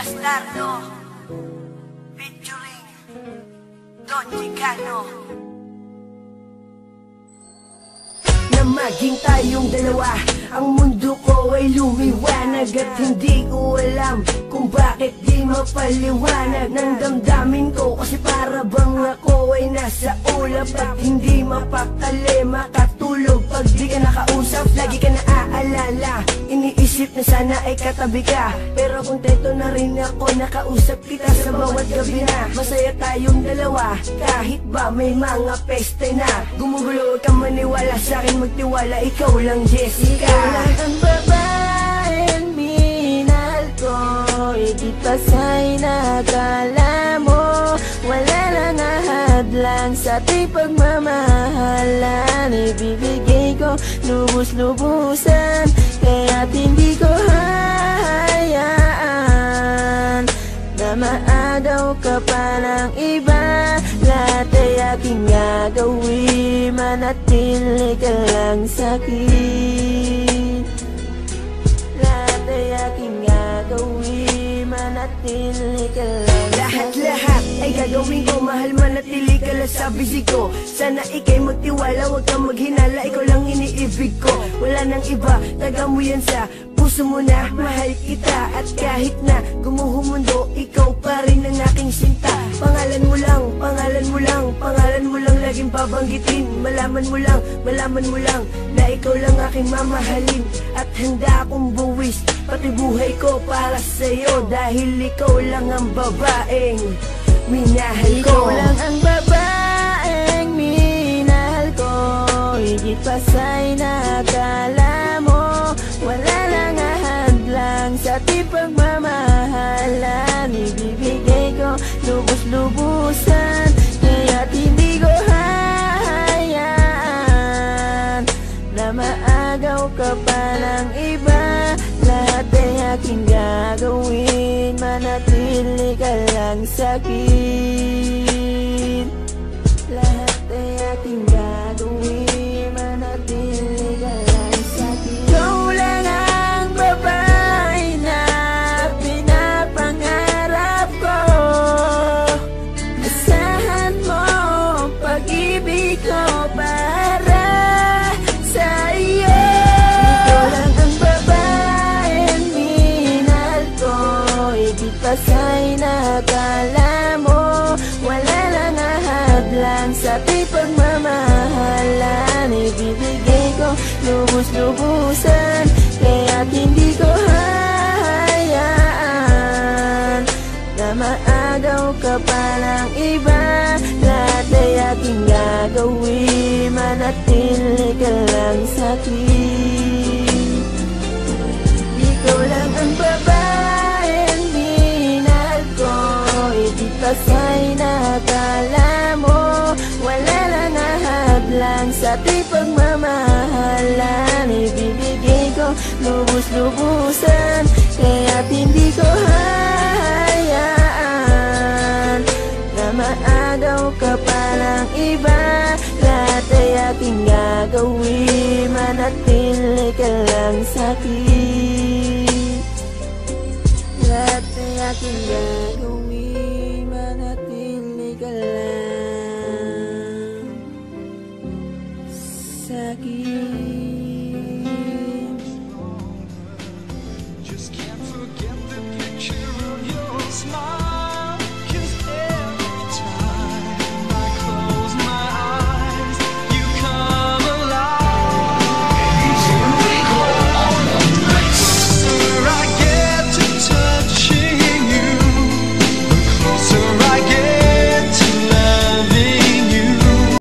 Bastardo. Featuring Don Chicano. Na maging tayong dalawa Ang mundo ko ay lumiwanag At hindi ko alam kung bakit di mapaliwanag. Ng damdamin ko kasi para bang ako ay nasa ulap At hindi mapakali makatulog Pag di ka nakausap, lagi ka naaalala Iniisip na sana ay katabi ka. Pero kontento na rin ako nakausap kita sa bawat gabi na. Masaya tayong dalawa kahit ba may mga peste na. Gumugulo kang maniwala sa akin magtiwala Ikaw lang Jessica. Ikaw lang ang babaeng minahal ko Higit pa sa'y nakala mo. Wala nang ahadlang sa ating pagmamahalan. Ibibigay ko lubos-lubusan Kaya't aking gagawin Manatili ka lang sa'kin Lahat ay aking gagawin Manatili ka lang Lahat-lahat ay gagawin ko Mahal manatili ka lang sa bisig ko. Sana ikay magtiwala Huwag kang maghinala Ikaw lang iniibig ko. Wala nang iba Taga mo yan sa puso mo na Mahal kita. At kahit na gumuho mundo Ikaw pa rin ang aking sinta babanggitin Malaman mo lang, malaman mo lang Na ikaw lang aking mamahalin At handa akong buwis Pati buhay ko para sa'yo Dahil ikaw lang ang babaeng Minahal ko ka lang sa'kin Lahat ay aking sa pagmamahalan Ibibigay ko lubos-lubusan Kaya't hindi ko hayaan. Na maagaw ka pa ng iba Lahat ay aking gagawin. Manatili ka lang sa'kin ahadlang sa ating pagmamahalan. Ibibigay ko lubos-lubusan Kaya't hindi ko hayaan. Na maagaw ka pa ng iba Lahat ay aking gagawin. Manatili ka lang sa'kin Lahat ay aking gagawin